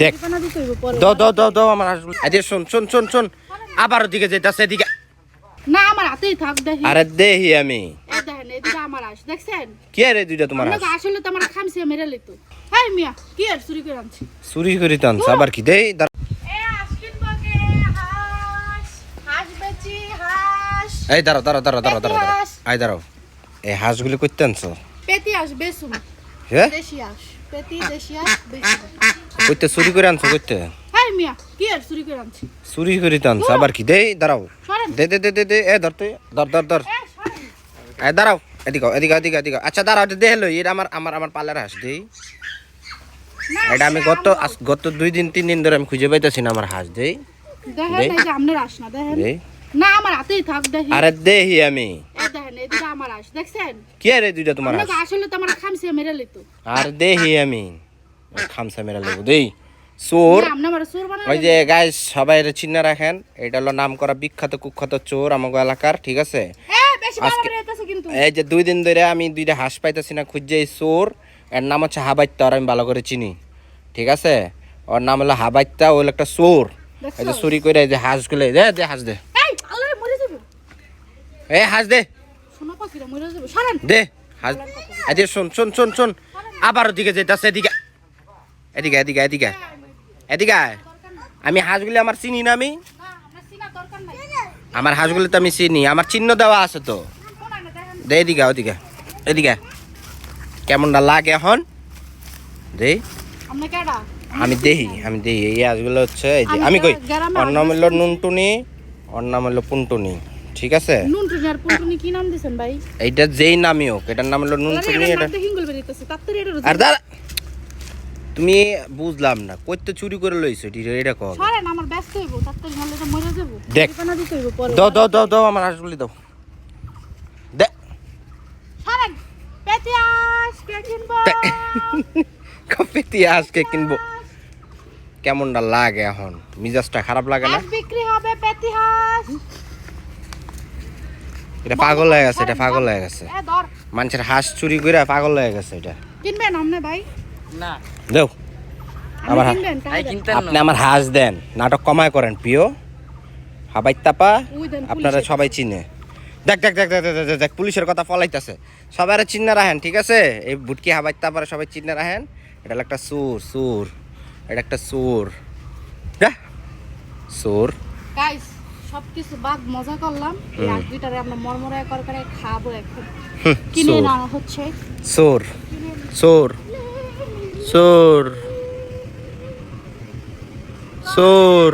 দেখ। দাও দাও দাও দাও আমার হাঁসগুলো। এদিকে শোন শোন শোন শোন। আবার ওদিকে যেতেছে এদিকে। না আমার হাতেই থাক দেখি। আরে দেহি আমি। এই দেখেন এদিকে আমার আস দেখছেন? কি আরে দুইটা তোমার হাঁস? আপনাকে আসলে তো আমার খামছে মেরে লিতো হাই মিয়া কি আর চুরি করে আনছি? চুরি করি টানছ আবার কি? দেই দাঁড়া। এ আজকিন বকে হাঁস হাঁস বেচি হাঁস। এই দাঁড়াও দাঁড়াও দাঁড়াও দাঁড়াও দাঁড়াও দাঁড়াও। হাঁস। আই দাঁড়াও। এই হাঁসগুলি করতে আনছো? পেতি হাঁস বেসুম হ্যাঁ চুরি করে আনছো চুরি করে আনছি? আবার কি? দাঁড়াও। দে দে দে দে দে এ ধর তুই ধর ধর ধর। এ সরেন। এই দাঁড়াও এদিকে এদিকে এদিকে এদিকে। আচ্ছা দাঁড়াও এটা দেখে লই এটা আমার আমার আমার পার্লার হাঁস দেই এটা আমি গত গত দুই দিন তিন দিন ধরে আমি খুঁজে পাইতেছি না আমার হাঁস দেই দেখেন না না আমার হাতেই থাক দেখি। আরে দেহি আমি। এই দেখেন আমার আস দেখছেন? কি আরে দুইটা তোমার হাঁস আপনাকে আসলে তো আমার খামছে মেরে লিতো আর দেহি আমি। খামসা মেরা লেবু দেই। চোর। ওই যে গাইস সবাই এর চিহ্ন রাখেন। এটা হলো নাম করা বিখ্যাত কুখ্যাত চোর এলাকার ঠিক আছে? আজকে- এই যে দুই দিন ধরে আমি দুইটা হাঁস পাইতেছি না খুঁজছে এই চোর। এর নাম হচ্ছে হাবাইত্তা আর আমি ভালো করে চিনি ঠিক আছে? ওর নাম হলো হাবাইত্তা ও হলো একটা চোর। এই যে চুরি করে এই যে হাঁসগুলো দে দে হাঁস দে। এই হাঁস দে। দে এদিকে শোন শোন শোন শোন। আবার ওদিকে যেতেছে এদিকে। এদিকে এদিকে এদিকে। এদিকে আমি হাঁসগুলি আমার চিনি না আমি? আমরা হাঁসগুলি তো আমি চিনি আমার চিহ্ন দেওয়া আছে তো। দে এদিকে ওদিকে। এদিকে কেমনটা লাগে এখন? দে। আমি দেহি আমি দেহি। এই হাঁসগুলো হচ্ছে এই যে আমি কই? নাম হলো নুনটুনি নাম হলো পুনটুনি। ঠিক আছে? নুন টুনি আর পুন্টুনি কি নাম দিছেন ভাই? এইটা যেই নামই হোক এটার নাম হলো নুনটুনি আরে এটা আর দাদা তুমি বুঝলাম না কইতে চুরি করে লইছো এটি এটা কর সরেন আমার ব্যস্ত হইব তাড়াতাড়ি নাহলে তো মরে যাব। দেখ। দাও দাও দাও দাও আমার হাঁসগুলি দাও। দে। সরেন পেতিয়াস কে কিনবো? কপেতি আজকে কিনবো? কেমনটা লাগে এখন? মিজাজটা খারাপ লাগে না? বিক্রি হবে পেতিয়াস এটা পাগল হয়ে গেছে এটা পাগল হয়ে গেছে। মানুষের হাঁস চুরি করে পাগল হয়ে গেছে এটা। কিনবেন আপনি ভাই? না। দেও। আমার আপনি আমার হাঁস দেন নাটক কমায় করেন প্রিয়। হাবাই তাপা আপনারা সবাই চিনে। দেখ দেখ দেখ দেখ দেখ, দেখ, দেখ, দেখ পুলিশের কথা ফলাইতেছে। সবাই চিন্না রাখেন ঠিক আছে? এই বুটকি হাবাই তাপারে সবাই চিন্না রাখেন। এটা হলো একটা সুর সুর এটা একটা সুর সুর গাইস সবকিছু বাদ মজা করলাম। এই আগ দুইটারে আমরা মরমরায় করে করে খাব এখন। কিনে না হচ্ছে। সোর সোর সোর সুর